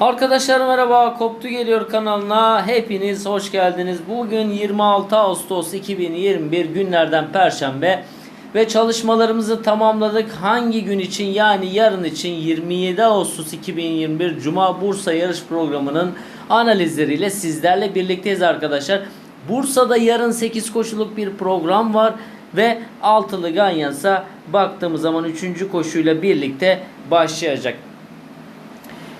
Arkadaşlar merhaba Koptu Geliyor kanalına hepiniz hoş geldiniz. Bugün 26 Ağustos 2021 günlerden Perşembe ve çalışmalarımızı tamamladık. Hangi gün için yani yarın için 27 Ağustos 2021 Cuma Bursa yarış programının analizleriyle sizlerle birlikteyiz arkadaşlar. Bursa'da yarın 8 koşuluk bir program var ve altılı Ganyansa baktığımız zaman 3. koşuyla birlikte başlayacak.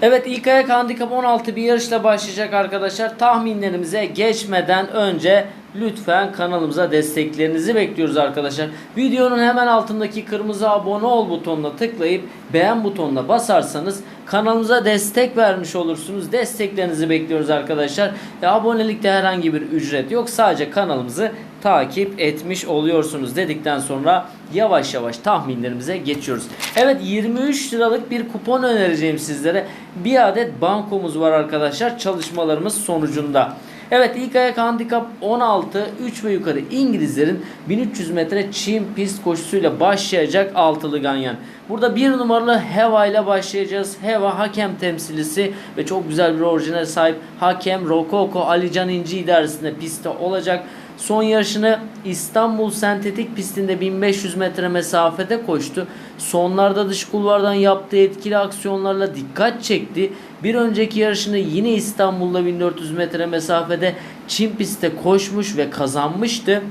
Evet ilk ayak handikap 16 bir yarışla başlayacak arkadaşlar. Tahminlerimize geçmeden önce lütfen kanalımıza desteklerinizi bekliyoruz arkadaşlar. Videonun hemen altındaki kırmızı abone ol butonuna tıklayıp beğen butonuna basarsanız kanalımıza destek vermiş olursunuz. Desteklerinizi bekliyoruz arkadaşlar. Ve abonelikte herhangi bir ücret yok. Sadece kanalımızı takip etmiş oluyorsunuz dedikten sonra yavaş yavaş tahminlerimize geçiyoruz. Evet 23 liralık bir kupon önereceğim sizlere. Bir adet bankomuz var arkadaşlar çalışmalarımız sonucunda. Evet ilk ayak handikap 16 3 ve yukarı İngilizlerin 1300 metre çim pist koşusuyla başlayacak altılı ganyan. Burada bir numaralı Heva ile başlayacağız. Heva hakem temsilcisi ve çok güzel bir orijinal sahip hakem Rokoko Alican İnci idaresinde pistte olacak. Son yarışını İstanbul Sentetik pistinde 1500 metre mesafede koştu. Sonlarda dış kulvardan yaptığı etkili aksiyonlarla dikkat çekti. Bir önceki yarışını yine İstanbul'da 1400 metre mesafede Çin pistte koşmuş ve kazanmıştı.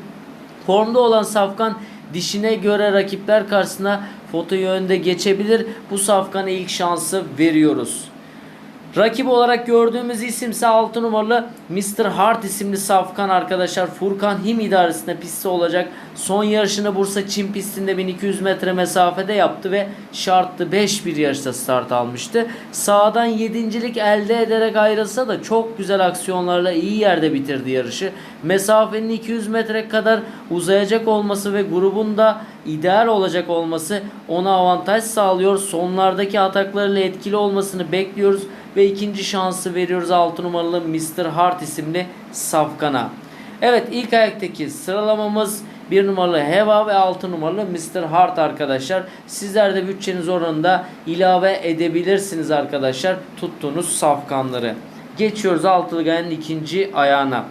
Formda olan Safkan dişine göre rakipler karşısına fotoyu önde geçebilir. Bu Safkan'a ilk şansı veriyoruz. Rakip olarak gördüğümüz isimse 6 numaralı Mr. Hart isimli safkan arkadaşlar. Furkan Him idaresinde pisti olacak. Son yarışını Bursa Çin pistinde 1200 metre mesafede yaptı ve şartlı 5 bir yarışta start almıştı. Sağdan 7.lik elde ederek ayrılsa da çok güzel aksiyonlarla iyi yerde bitirdi yarışı. Mesafenin 200 metre kadar uzayacak olması ve grubun da ideal olacak olması ona avantaj sağlıyor. Sonlardaki ataklarıyla etkili olmasını bekliyoruz ve ikinci şansı veriyoruz 6 numaralı Mr. Hart isimli safkana. Evet ilk ayaktaki sıralamamız 1 numaralı Heva ve 6 numaralı Mr. Hart arkadaşlar. Sizler de bütçeniz oranında ilave edebilirsiniz arkadaşlar tuttuğunuz safkanları. Geçiyoruz altılı gayenin ikinci ayağına.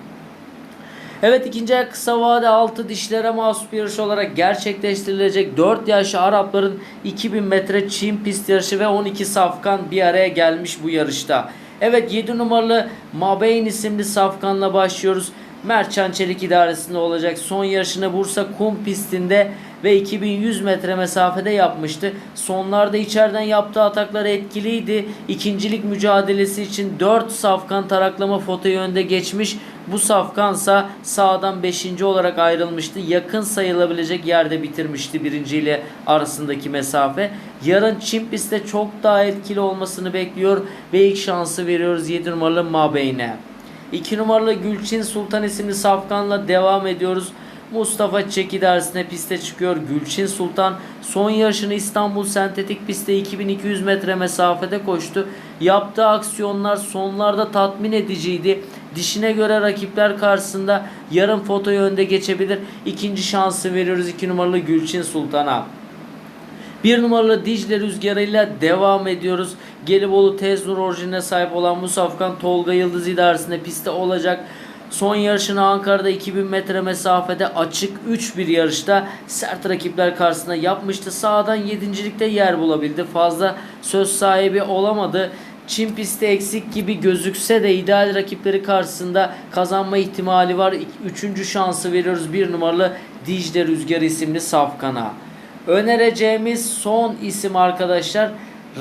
Evet ikinci ayak kısa vade 6 dişlere mahsus bir yarış olarak gerçekleştirilecek 4 yaşlı Arapların 2000 metre çim pist yarışı ve 12 safkan bir araya gelmiş bu yarışta. Evet 7 numaralı Mabeyn isimli safkanla başlıyoruz. Mertcan Çelik idaresinde olacak. Son yarışını Bursa kum pistinde ve 2100 metre mesafede yapmıştı. Sonlarda içeriden yaptığı ataklar etkiliydi. İkincilik mücadelesi için 4 safkan taraklama fotoyu önde geçmiş. Bu safkansa sağdan 5. olarak ayrılmıştı. Yakın sayılabilecek yerde bitirmişti birinci ile arasındaki mesafe. Yarın Çin pistte çok daha etkili olmasını bekliyor ve ilk şansı veriyoruz 7 numaralı Mabeyn'e. 2 numaralı Gülçin Sultan isimli safkanla devam ediyoruz. Mustafa Çek idaresine piste çıkıyor. Gülçin Sultan son yarışını İstanbul Sentetik pistte 2200 metre mesafede koştu. Yaptığı aksiyonlar sonlarda tatmin ediciydi. Dişine göre rakipler karşısında yarım fotoyu önde geçebilir. İkinci şansı veriyoruz 2 numaralı Gülçin Sultan'a. Bir numaralı Dicle rüzgarıyla devam ediyoruz. Gelibolu Teznur orijinine sahip olan Musafkan Tolga Yıldız idaresinde pistte olacak. Son yarışını Ankara'da 2000 metre mesafede açık 3 bir yarışta sert rakipler karşısında yapmıştı. Sağdan 7.likte yer bulabildi. Fazla söz sahibi olamadı. Çin pistte eksik gibi gözükse de ideal rakipleri karşısında kazanma ihtimali var. Üçüncü şansı veriyoruz bir numaralı Dicle Rüzgarı isimli Safkan'a. Önereceğimiz son isim arkadaşlar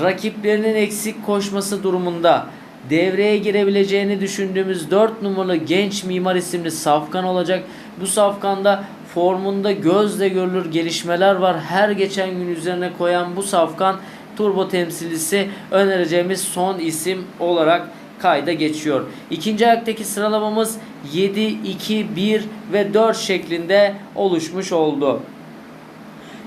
rakiplerinin eksik koşması durumunda devreye girebileceğini düşündüğümüz 4 numaralı genç mimar isimli Safkan olacak. Bu Safkan'da formunda gözle görülür gelişmeler var. Her geçen gün üzerine koyan bu Safkan turbo temsilcisi önereceğimiz son isim olarak kayda geçiyor. İkinci ayaktaki sıralamamız 7, 2, 1 ve 4 şeklinde oluşmuş oldu.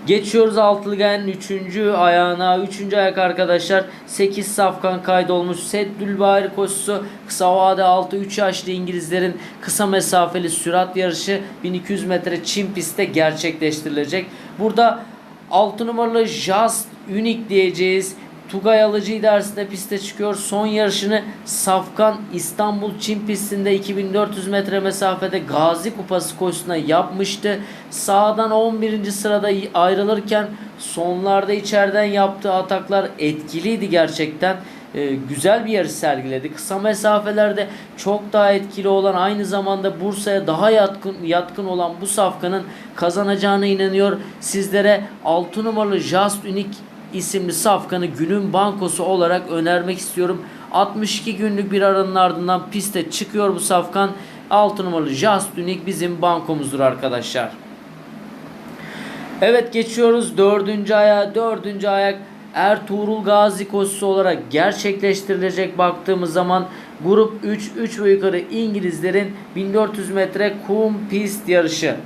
Geçiyoruz altılı gayenin 3. ayağına. 3. ayak arkadaşlar 8 safkan kaydolmuş. Seddülbahir koşusu kısa vade 6 3 yaşlı İngilizlerin kısa mesafeli sürat yarışı 1200 metre Çin pistte gerçekleştirilecek. Burada 6 numaralı Just Unique diyeceğiz. Tugay Alıcı idaresinde piste çıkıyor. Son yarışını Safkan İstanbul Çin pistinde 2400 metre mesafede Gazi Kupası koşusuna yapmıştı. Sağdan 11. sırada ayrılırken sonlarda içeriden yaptığı ataklar etkiliydi gerçekten. Ee, güzel bir yarış sergiledi. Kısa mesafelerde çok daha etkili olan aynı zamanda Bursa'ya daha yatkın yatkın olan bu safkanın kazanacağına inanıyor. Sizlere 6 numaralı Just Unique isimli safkanı günün bankosu olarak önermek istiyorum. 62 günlük bir aranın ardından piste çıkıyor bu safkan. 6 numaralı Just Unique bizim bankomuzdur arkadaşlar. Evet geçiyoruz dördüncü aya. Dördüncü ayak Ertuğrul Gazi koşusu olarak gerçekleştirilecek baktığımız zaman grup 3 3 ve yukarı İngilizlerin 1400 metre kum pist yarışı.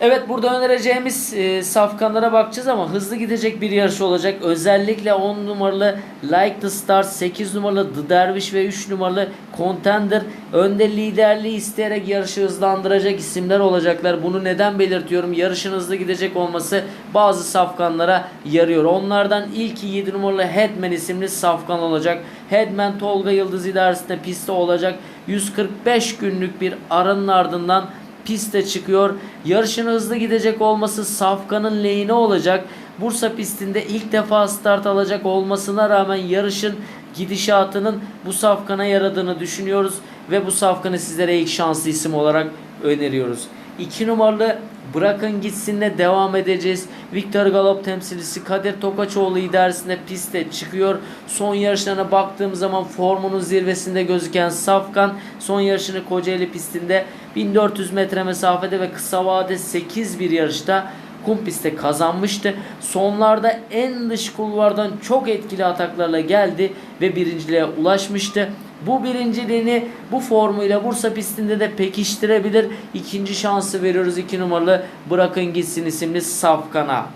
Evet burada önereceğimiz e, safkanlara bakacağız ama hızlı gidecek bir yarış olacak. Özellikle 10 numaralı Like the Stars, 8 numaralı The Dervish ve 3 numaralı Contender önde liderliği isteyerek yarışı hızlandıracak isimler olacaklar. Bunu neden belirtiyorum? Yarışın hızlı gidecek olması bazı safkanlara yarıyor. Onlardan ilki 7 numaralı Headman isimli safkan olacak. Headman Tolga Yıldız idaresinde pistte olacak. 145 günlük bir aranın ardından piste çıkıyor. Yarışın hızlı gidecek olması Safkan'ın lehine olacak. Bursa pistinde ilk defa start alacak olmasına rağmen yarışın gidişatının bu Safkan'a yaradığını düşünüyoruz ve bu Safkan'ı sizlere ilk şanslı isim olarak öneriyoruz. 2 numaralı Bırakın gitsinle devam edeceğiz. Victor Galop temsilcisi Kadir Tokaçoğlu idaresinde piste çıkıyor. Son yarışlarına baktığım zaman formunun zirvesinde gözüken Safkan son yarışını Kocaeli pistinde 1400 metre mesafede ve kısa vade 8 bir yarışta kum pistte kazanmıştı. Sonlarda en dış kulvardan çok etkili ataklarla geldi ve birinciliğe ulaşmıştı. Bu birinciliğini bu formuyla Bursa pistinde de pekiştirebilir. İkinci şansı veriyoruz 2 numaralı Bırakın Gitsin isimli Safkan'a.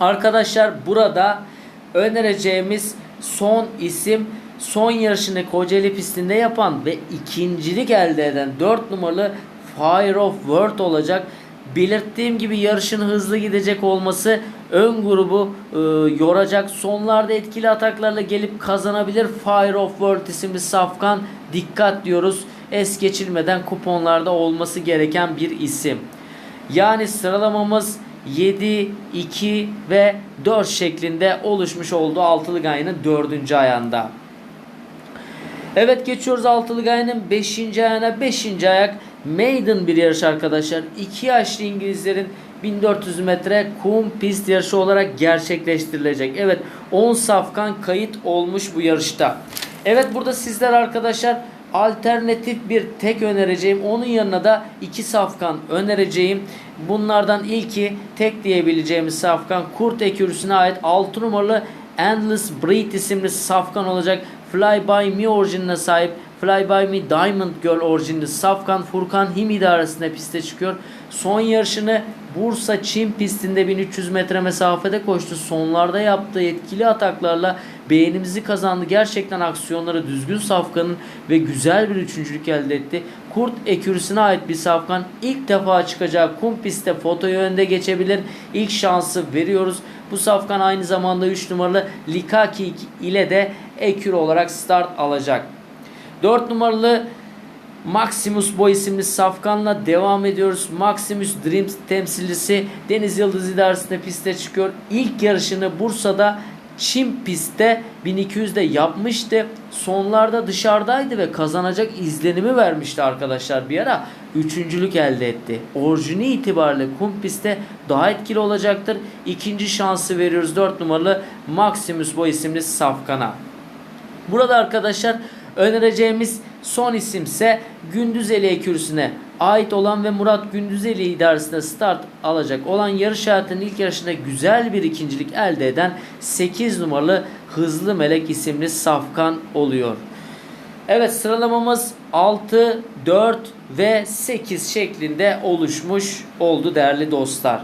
Arkadaşlar burada önereceğimiz son isim son yarışını Kocaeli pistinde yapan ve ikincilik elde eden 4 numaralı Fire of World olacak. Belirttiğim gibi yarışın hızlı gidecek olması ön grubu e, yoracak. Sonlarda etkili ataklarla gelip kazanabilir. Fire of World isimli safkan dikkat diyoruz. Es geçilmeden kuponlarda olması gereken bir isim. Yani sıralamamız 7, 2 ve 4 şeklinde oluşmuş oldu altılı gayenin 4. ayağında. Evet geçiyoruz altılı gayenin 5. ayağına. 5. ayak maiden bir yarış arkadaşlar. 2 yaşlı İngilizlerin 1400 metre kum pist yarışı olarak gerçekleştirilecek. Evet 10 safkan kayıt olmuş bu yarışta. Evet burada sizler arkadaşlar alternatif bir tek önereceğim. Onun yanına da iki safkan önereceğim. Bunlardan ilki tek diyebileceğimiz safkan kurt ekürüsüne ait 6 numaralı Endless Breed isimli safkan olacak. Fly By Me orijinine sahip Fly By Me Diamond Girl orijinli Safkan Furkan Him idaresinde piste çıkıyor. Son yarışını Bursa Çin pistinde 1300 metre mesafede koştu. Sonlarda yaptığı etkili ataklarla beğenimizi kazandı. Gerçekten aksiyonları düzgün Safkan'ın ve güzel bir üçüncülük elde etti. Kurt ekürüsüne ait bir Safkan ilk defa çıkacağı kum pistte fotoyu önde geçebilir. İlk şansı veriyoruz. Bu Safkan aynı zamanda 3 numaralı Likaki ile de ekür olarak start alacak. 4 numaralı Maximus Boy isimli safkanla devam ediyoruz. Maximus Dreams temsilcisi Deniz Yıldız idaresinde piste çıkıyor. İlk yarışını Bursa'da Çim pistte 1200'de yapmıştı. Sonlarda dışarıdaydı ve kazanacak izlenimi vermişti arkadaşlar bir ara. Üçüncülük elde etti. Orijini itibariyle kum pistte daha etkili olacaktır. İkinci şansı veriyoruz 4 numaralı Maximus Boy isimli safkana. Burada arkadaşlar önereceğimiz son isimse Gündüzeli ekürüsüne ait olan ve Murat Gündüzeli idaresinde start alacak olan yarış hayatının ilk yarışında güzel bir ikincilik elde eden 8 numaralı Hızlı Melek isimli safkan oluyor. Evet sıralamamız 6, 4 ve 8 şeklinde oluşmuş oldu değerli dostlar.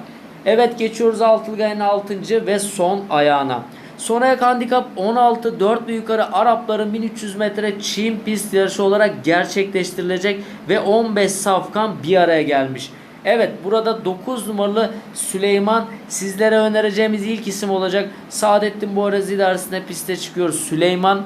Evet geçiyoruz altılı gayenin 6. ve son ayağına. Son ayak handikap 16 4 ve yukarı Arapların 1300 metre çim pist yarışı olarak gerçekleştirilecek ve 15 safkan bir araya gelmiş. Evet burada 9 numaralı Süleyman sizlere önereceğimiz ilk isim olacak. Saadettin Boğaz idaresinde piste çıkıyor. Süleyman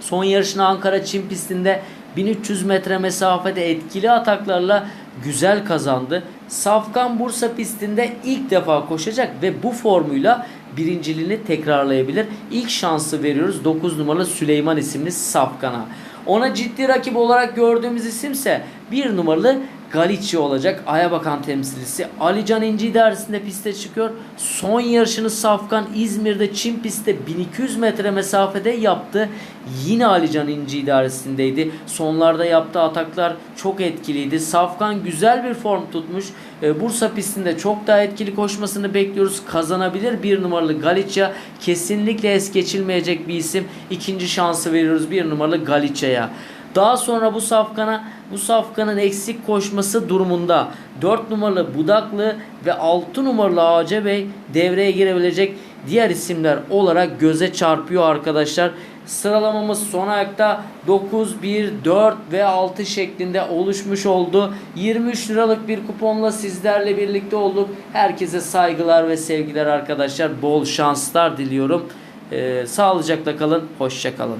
son yarışını Ankara Çim pistinde 1300 metre mesafede etkili ataklarla güzel kazandı. Safkan Bursa pistinde ilk defa koşacak ve bu formuyla birinciliğini tekrarlayabilir. İlk şansı veriyoruz 9 numaralı Süleyman isimli Safkan'a. Ona ciddi rakip olarak gördüğümüz isimse 1 numaralı Galici olacak. Ayabakan temsilcisi. Alican İnci idaresinde piste çıkıyor. Son yarışını Safkan İzmir'de Çin pistte 1200 metre mesafede yaptı. Yine Alican İnci idaresindeydi. Sonlarda yaptığı ataklar çok etkiliydi. Safkan güzel bir form tutmuş. Ee, Bursa pistinde çok daha etkili koşmasını bekliyoruz. Kazanabilir bir numaralı Galicia. Kesinlikle es geçilmeyecek bir isim. İkinci şansı veriyoruz bir numaralı Galicia'ya. Daha sonra bu safkana bu safkanın eksik koşması durumunda 4 numaralı Budaklı ve 6 numaralı Ağaca Bey devreye girebilecek diğer isimler olarak göze çarpıyor arkadaşlar. Sıralamamız son ayakta 9, 1, 4 ve 6 şeklinde oluşmuş oldu. 23 liralık bir kuponla sizlerle birlikte olduk. Herkese saygılar ve sevgiler arkadaşlar. Bol şanslar diliyorum. Ee, sağlıcakla kalın. Hoşça kalın.